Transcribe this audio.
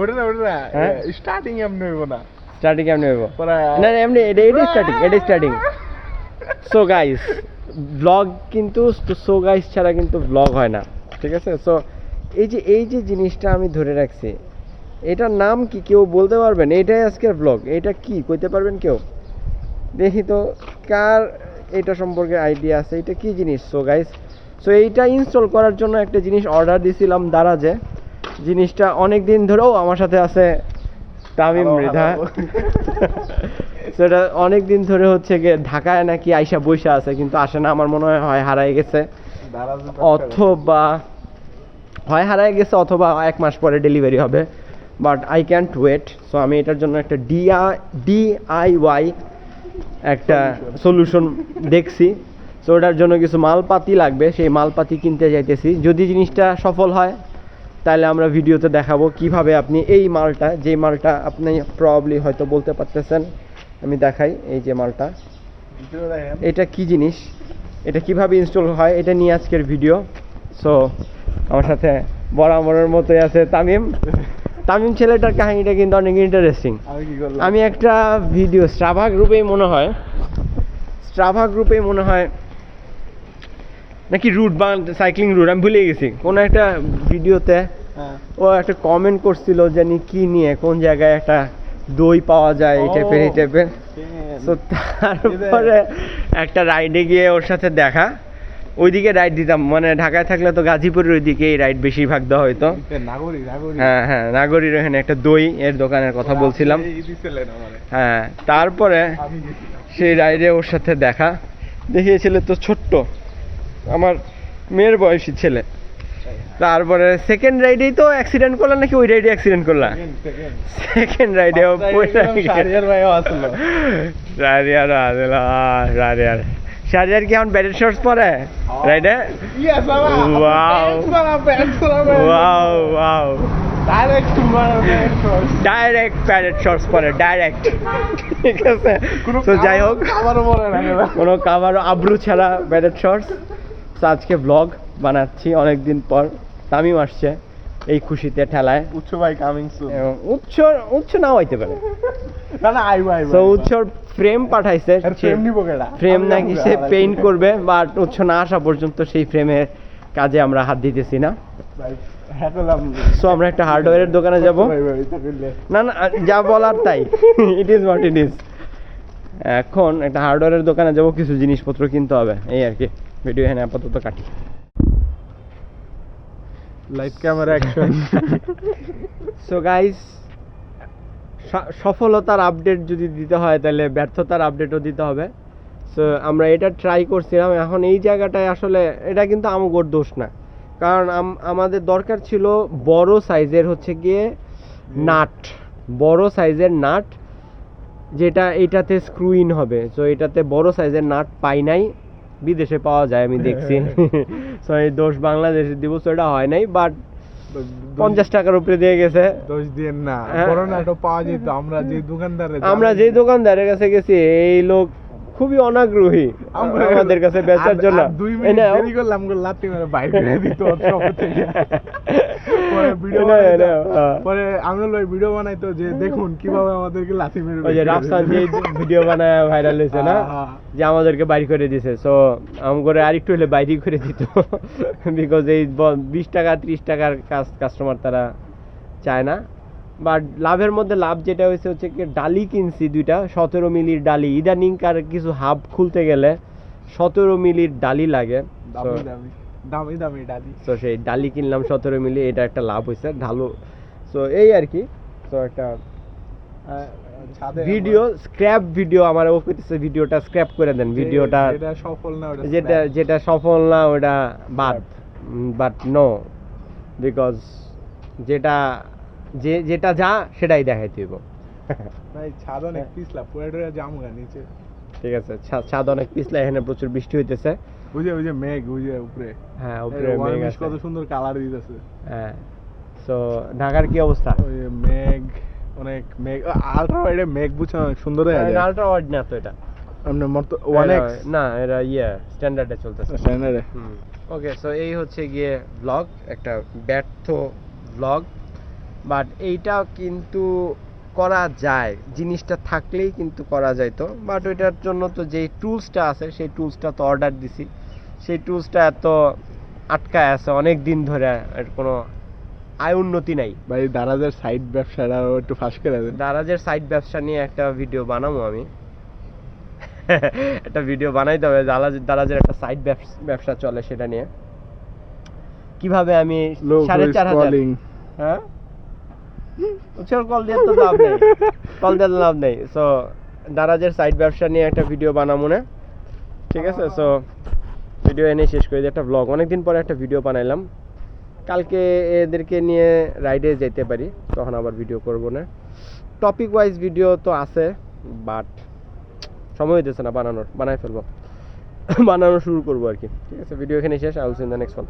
ওটা না ওটা না? স্টার্টিং এমনি হইব না স্টার্টিং কেমনে হইব না না, এমনি এটা এটাই স্টার্টিং এটাই স্টার্টিং সো গাইস ব্লগ কিন্তু সো গাইস ছাড়া কিন্তু ব্লগ হয় না। ঠিক আছে? সো এই যে এই যে জিনিসটা আমি ধরে রাখছি এটার নাম কি কেউ বলতে পারবেন? এটাই আজকের ব্লগ এটা কি? কইতে পারবেন কেউ? দেখি তো কার এটা সম্পর্কে আইডিয়া আছে? এটা কি জিনিস? সো গাইস সো এইটা ইনস্টল করার জন্য একটা জিনিস অর্ডার দিছিলাম দারাজে। জিনিসটা অনেক দিন ধরেও আমার সাথে আছে তামিম মৃধা। সেটা অনেক দিন ধরে হচ্ছে গিয়ে ঢাকায় নাকি আইসা বইসা আছে কিন্তু আসে না আমার মনে হয় হারাই গেছে। অথবা হয় হারাই গেছে অথবা এক মাস পরে ডেলিভারি হবে। But I can't wait so আমি এটার জন্য একটা ডিআই ডিআইওয়াই একটা সলিউশন দেখছি। সো ওটার জন্য কিছু মালপাতি লাগবে সেই মালপাতি কিনতে যাইতেছি। যদি জিনিসটা সফল হয় তাহলে আমরা ভিডিওতে দেখাবো কীভাবে আপনি এই মালটা যে মালটা আপনি প্রবাবলি হয়তো বলতে পারতেছেন আমি দেখাই এই যে মালটা। এটা কি জিনিস? এটা কীভাবে ইনস্টল হয়? এটা নিয়ে আজকের ভিডিও। সো আমার সাথে বরাবরের মতোই আছে তামিম। তামিম ছেলেটার কাহিনীটা কিন্তু অনেক ইন্টারেস্টিং আমি আমি একটা ভিডিও স্ট্রাভা গ্রুপেই মনে হয়। স্ট্রাভা গ্রুপেই মনে হয় নাকি রুট বা সাইক্লিং রুট আমি ভুলে গেছি। কোনো একটা ভিডিওতে হ্যাঁ। ও একটা কমেন্ট করছিল জানি কি নিয়ে কোন জায়গায় একটা দই পাওয়া যায় এই টাইপের এই টাইপের তো তারপরে একটা রাইডে গিয়ে ওর সাথে দেখা। ওইদিকে রাইড দিতাম। মানে ঢাকায় থাকলে তো গাজীপুরের ওইদিকে এই রাইড বেশিরভাগ দেওয়া হয়তো হ্যাঁ হ্যাঁ নাগরীর ওখানে একটা দই এর দোকানের কথা বলছিলাম। হ্যাঁ তারপরে সেই রাইডে ওর সাথে দেখা। দেখিয়েছিল তো ছোট্ট। আমার মেয়ের বয়সী ছেলে। তারপরে সেকেন্ড রাইডেই তো অ্যাক্সিডেন্ট করলাম নাকি ওই রাইডে অ্যাক্সিডেন্ট করলাম। সেকেন্ড রাইডে ভাইও আসলো। শাহরিয়ার শাহরিয়ার কি এখন ব্যাটের শর্টস পরে? রাইডে। ওয়াও ওয়াও বাবা। ডাইরেক্ট প্যারেট শর্টস পরে ডাইরেক্ট ঠিক আছে? কোনো তো যাই হোক। কোনো কাভার আব্রু ছাড়া প্যারেট শর্টস আজকে ব্লগ বানাচ্ছি অনেকদিন পর। তামিম আসছে এই খুশিতে ঠেলায়। উচ্চ ভাই কামিং সুন উচ্চ উচ্চ নাও হইতে পারে। না না আইবো আইবো তো উচ্চর ফ্রেম পাঠাইছে ফ্রেম নিবো কেডা? ফ্রেম নাকি সে পেইন্ট করবে বাট উচ্চ না আসা পর্যন্ত সেই ফ্রেমের কাজে আমরা হাত দিতেছি না। ভাই, হ্যাঁ সো আমরা একটা হার্ডওয়্যারের দোকানে যাব। না না যা বলার তাই। It is what it is এখন একটা হার্ডওয়্যারের দোকানে যাব কিছু জিনিসপত্র কিনতে হবে এই আর কি। ভিডিও এখানে আপাতত কাটি। Light camera action so guys সফলতার আপডেট যদি দিতে হয় তাহলে ব্যর্থতার আপডেটও দিতে হবে। সো আমরা এটা ট্রাই করছিলাম। এখন এই জায়গাটায় আসলে এটা কিন্তু আমগোর দোষ না। কারণ আমাদের দরকার ছিল বড় সাইজের হচ্ছে গিয়ে নাট। বড় সাইজের নাট যেটা এটাতে স্ক্রু ইন হবে। সো এটাতে বড় সাইজের নাট পাই নাই। বিদেশে পাওয়া যায় আমি দেখছি। সো এই দোষ বাংলাদেশে দিব এটা হয় নাই বাট পঞ্চাশ টাকার উপরে দিয়ে গেছে। দোষ দিয়ে না হ্যাঁ। বড় পাওয়া যেত আমরা যে দোকানদারে আমরা যে দোকানদারের কাছে গেছি এই লোক খুবই অনাগ্রহী। আমরা- আমাদের কাছে বেচার জন্য। দুই মিনিট দেরি করলাম করে লাত্তি মেরে বাইর দিত ওর shop থেকে। পরে ভিডিও এই নাও, এই নাও। পরে আমিনুল ভাই ভিডিও বানাইতো যে দেখুন কীভাবে আমাদেরকে লাথি মেরে ওই যে রাফসান যে ভিডিও বানায় ভাইরাল হয়েছে না। যে আমাদেরকে বাইর করে দিছে। সো আম করে আরেকটু হলে করে দিত। বিকজ এই বিশ টাকা ত্রিশ টাকার কাজ কাস্টমার তারা চায় না। বাট লাভের মধ্যে লাভ যেটা হয়েছে হচ্ছে কি ডালি কিনছি দুইটা সতেরো মিলির ডালি। ইদানিং কার কিছু হাব খুলতে গেলে সতেরো মিলির ডালি লাগে। দামি দামি ডালি। তো সেই ডালি কিনলাম সতেরো মিলি এটা একটা লাভ হয়েছে ঢালু। সো এই আর কি। তো একটা ভিডিও স্ক্র্যাপ ভিডিও আমার ও কইতেছে ভিডিওটা স্ক্র্যাপ করে দেন ভিডিওটা সফল না ওটা যেটা যেটা সফল না ওটা বাদ। বাট নো বিকজ যেটা যে যেটা যা সেটাই দেখাইতে হইব। ভাই ছাদ অনেক পিছলা পুরো টুরে নিচে। ঠিক আছে ছাদ অনেক পিছলা এখানে প্রচুর বৃষ্টি হইতেছে। বুঝে বুঝে মেঘ বুঝে উপরে। হ্যাঁ উপরে মেঘ আছে। কত সুন্দর কালার দিতেছে। হ্যাঁ সো ঢাকার কি অবস্থা? ওই যে মেঘ অনেক মেঘ। আলট্রা ওয়াইডে মেঘ বুঝছে অনেক সুন্দর হয়ে যায়। আলট্রা ওয়াইড না তো এটা। আমরা মত না এটা ইয়ে স্ট্যান্ডার্ডে চলতেছে। স্ট্যান্ডার্ডে ওকে সো এই হচ্ছে গিয়ে ব্লগ একটা ব্যর্থ ব্লগ বাট এইটাও কিন্তু করা যায় জিনিসটা থাকলেই কিন্তু করা যায় তো বাট ওইটার জন্য তো যেই টুলসটা আছে সেই টুলসটা তো অর্ডার দিছি। সেই টুলসটা এত আটকায় আছে অনেক দিন ধরে এর কোনো আয় উন্নতি নাই। ভাই দারাজের সাইড ব্যবসাটাও একটু ফাঁস করে দেন। দারাজের সাইড ব্যবসা নিয়ে একটা ভিডিও বানাবো আমি। একটা ভিডিও বানাইতে হবে দারাজ দারাজের একটা সাইড ব্যবসা চলে সেটা নিয়ে। কীভাবে আমি সাড়ে চার হাজার হ্যাঁ? কল দিয়ে তো লাভ নেই। কল দিয়ে লাভ নেই। সো দারাজের সাইড ব্যবসা নিয়ে একটা ভিডিও বানাবো না। ঠিক আছে? সো ভিডিও এনে শেষ করে দিই, একটা ব্লগ অনেকদিন পরে একটা ভিডিও বানাইলাম। কালকে এদেরকে নিয়ে রাইডে যেতে পারি, তখন আবার ভিডিও করব না। টপিক ওয়াইজ ভিডিও তো আছে বাট সময় হইতেছে না বানানোর, বানাই ফেলব। বানানো শুরু করব আর কি। ঠিক আছে ভিডিও এখানে শেষ I will see in the next one